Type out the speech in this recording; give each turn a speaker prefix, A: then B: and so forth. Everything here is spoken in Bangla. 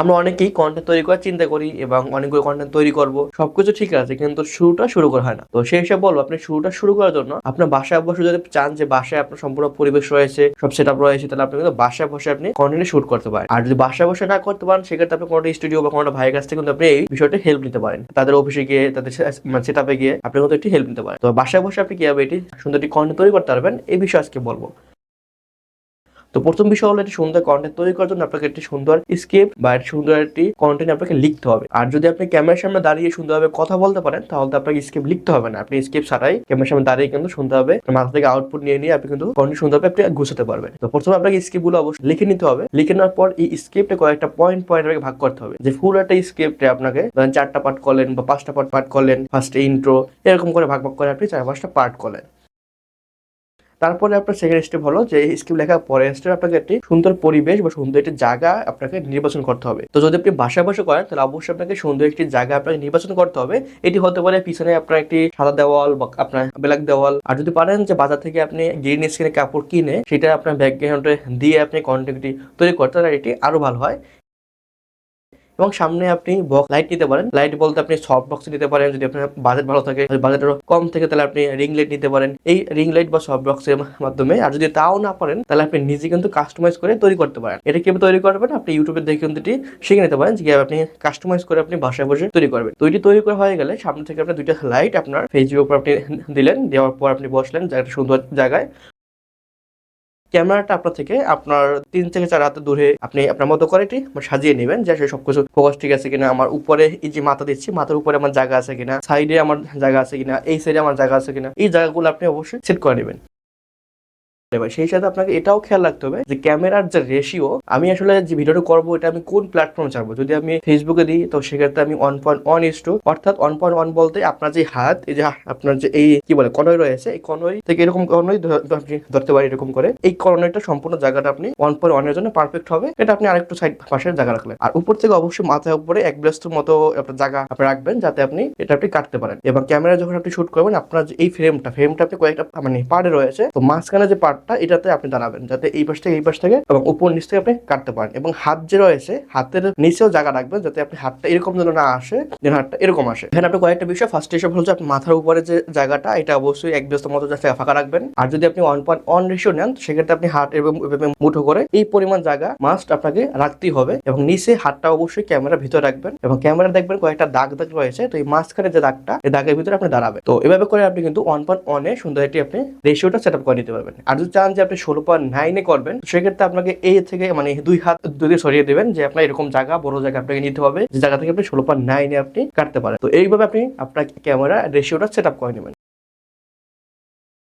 A: আমরা অনেকেই কন্টেন্ট তৈরি করার চিন্তা করি এবং অনেকগুলো কন্টেন্ট তৈরি করব। সবকিছু ঠিক আছে, কিন্তু শুরুটা শুরু করা হয় না। তো সেই হিসাবে বলব, আপনি শুরুটা শুরু করার জন্য আপনার বাসায় বসে যদি চান যে বাসায় আপনার সম্পূর্ণ পরিবেশ রয়েছে, সব সেট আপ রয়েছে, তাহলে আপনি কিন্তু বাসায় বসে আপনি কন্টেন্ট শুট করতে পারেন। আর যদি বাসায় বসে না করতে পারেন, সেক্ষেত্রে আপনি কোনো স্টুডিও বা কোনো ভাইয়ের কাছ থেকে কিন্তু আপনি এই বিষয়টা হেল্প নিতে পারেন। তাদের অফিসে গিয়ে, তাদের সেট আপে গিয়ে আপনি কিন্তু একটি হেল্প নিতে পারেন। তো বাসায় বসে আপনি কীভাবে এটি সুন্দর একটি কন্টেন্ট তৈরি করতে পারবেন, এই বিষয়ে আজকে বলব। তো প্রথম বিষয় হলো একটি সুন্দর কন্টেন্ট তৈরি করার জন্য আপনাকে একটি সুন্দর স্ক্রিপ্ট বা একটি সুন্দর একটি কন্টেন্ট আপনাকে লিখতে হবে। আর যদি আপনি ক্যামেরার সামনে দাঁড়িয়ে সুন্দরভাবে কথা বলতে পারেন, তাহলে তো আপনাকে স্ক্রিপ্ট লিখতে হবে না। আপনি স্ক্রিপ্ট ছাড়াই ক্যামেরার সামনে দাঁড়িয়ে কিন্তু সুন্দরভাবে মাথা থেকে আউটপুট নিয়ে নিয়ে আপনি কিন্তু কন্টেন্ট সুন্দরভাবে আপনি গুছাতে পারবেন। তো প্রথমে আপনাকে স্ক্রিপ্টগুলো অবশ্যই লিখে নিতে হবে। লিখে নেওয়ার পর এই স্ক্রিপ্টে কয়েকটা পয়েন্ট পয়েন্ট আপনাকে ভাগ করতে হবে। যে ফুল একটা স্ক্রিপ্টে আপনাকে ধরেন চারটা পার্ট করলেন বা পাঁচটা পার্ট পার্ট করলেন ফার্স্ট ইন্ট্রো এরকম করে ভাগ ভাগ করে আপনি চার পাঁচটা পার্ট করলেন। তারপরে আপনার সেকেন্ড স্টেপ হলো যে স্কিপ লেখার পরে স্টেপ আপনাকে একটি সুন্দর পরিবেশ বা সুন্দর একটি জায়গা আপনাকে নির্বাচন করতে হবে। তো যদি আপনি বাসা বসে করেন, তাহলে অবশ্যই আপনাকে সুন্দর একটি জায়গা আপনাকে নির্বাচন করতে হবে। এটি হতে পারে পিছনে আপনার একটি সাদা দেওয়াল বা আপনার ব্ল্যাক দেওয়াল। আর যদি পারেন যে বাজার থেকে আপনি গ্রিন স্ক্রিনে কাপড় কিনে, সেটা আপনার ব্যাকগ্রাউন্ডে দিয়ে আপনি কন্টেন্টটি তৈরি করতে, তাহলে এটি আরও ভালো হয়। এবং সামনে আপনি বক্স লাইট নিতে পারেন। লাইট বলতে আপনি সফট বক্স নিতে পারেন। যদি আপনার বাজেট ভালো থাকে বাজেট কম থেকে তাহলে আপনি রিং লাইট নিতে পারেন। এই রিং লাইট বা সফট বক্সের মাধ্যমে। আর যদি তাও না পারেন, তাহলে আপনি নিজে কিন্তু কাস্টমাইজ করে তৈরি করতে পারেন। এটা কীভাবে তৈরি করবেন? আপনি ইউটিউবে দেখে কিন্তু এটি শিখে নিতে পারেন। যে আপনি কাস্টমাইজ করে আপনি বাসায় বসে তৈরি করবেন। তো এটি তৈরি করা হয়ে গেলে সামনে থেকে আপনি দুইটা লাইট আপনার ফেসবুক উপর আপনি দিলেন। দেওয়ার পর আপনি বসলেন। একটা সুন্দর জায়গায়। ক্যামেরাটা আপনার থেকে আপনার তিন থেকে চার হাতে দূরে আপনি আপনার মতো করে এটি সাজিয়ে নেবেন যে সব কিছু ফোকাস ঠিক আছে কিনা, আমার উপরে এই যে মাথা দিচ্ছি, মাথার উপরে আমার জায়গা আছে কিনা সাইডে আমার জায়গা আছে কিনা, এই সাইডে আমার জায়গা আছে কিনা, এই জায়গাগুলো আপনি অবশ্যই সেট করে নেবেন। এবার সেই সাথে আপনাকে এটাও খেয়াল রাখতে হবে যে ক্যামেরার যে রেশিও আমি আসলে যে ভিডিওটা করব, এটা আমি কোন প্ল্যাটফর্মে ছাড়বো? যদি আমি ফেসবুকে দিই, তো সেক্ষেত্রে আমি one point one is two অর্থাৎ ওয়ান পয়েন্ট ওয়ান বলতে আপনার যে হাত, এই যে আপনার যে এই, কি বলে কনই রয়েছে, এই কনই থেকে এরকম কনই ধরতে পারি এরকম করে। এই কনইটা সম্পূর্ণ জায়গাটা আপনি ওয়ান পয়েন্ট ওয়ানের জন্য পারফেক্ট হবে। এটা আপনি আরেকটু সাইড পাশের জায়গা রাখলেন। আর উপর থেকে অবশ্যই মাথার উপরে এক ব্যস্তর মতো আপনার জায়গা আপনি রাখবেন, যাতে আপনি এটা আপনি কাটতে পারেন। এবং ক্যামেরা যখন আপনি শুট করবেন, আপনার যে এই ফ্রেমটা ফ্রেমটা আপনি কয়েকটা মানে পার্টে রয়েছে, তো মাঝখানে যে পার্টটা এটাতে আপনি দাঁড়াবেন, যাতে এই পাশ থেকে এই পাশ থেকে এবং উপর নিচ থেকে আপনি কাটতে পারেন এবং হাত যে রয়েছে, হাতের নিচেও জায়গা রাখবেন যাতে আপনি হাতটা এরকম যেন না আসে, যেন হাতটা এরকম আসে। এখানে আপনি কয়েকটা বিষয় ফার্স্ট এসব হচ্ছে আপনি মাথার উপরে যে জায়গাটা, এটা অবশ্যই এক ব্যস্ত মতো জায়গা ফাঁকা রাখবেন। আর যদি আপনি ওয়ান পয়েন্ট ওয়ান রেশিও নেন, সেক্ষেত্রে আপনি হাত এবং মুঠো করে এই পরিমাণ জায়গা মাস্ট আপনাকে রাখতেই হবে এবং নিচে হাতটা অবশ্যই ক্যামেরা ভিতরে রাখবেন এবং ক্যামেরা দেখবেন কয়েকটা দাগ দাগ রয়েছে, তো এই মাঝখানে যে দাগটা, এই দাগের ভিতরে আপনি দাঁড়াবেন। তো এভাবে করে আপনি কিন্তু ওয়ান পয়েন্ট ওয়ানে সুন্দর একটি আপনি রেশিওটা সেট আপ করে নিতে পারবেন। আর যদি চান যে আপনি ষোলো পয়েন্ট নাইনে করবেন, সেক্ষেত্রে আপনাকে এই থেকে মানে দুই হাত দুই সরিয়ে দেবেন যে আপনার এরকম জায়গা, বড় জায়গা আপনাকে নিতে হবে। যে জায়গা থেকে আপনি ষোলো পয়েন্ট নাইনে আপনি কাটতে পারেন। তো এইভাবে আপনি আপনার ক্যামেরা, রেশিওটা সেট আপ করে নেবেন।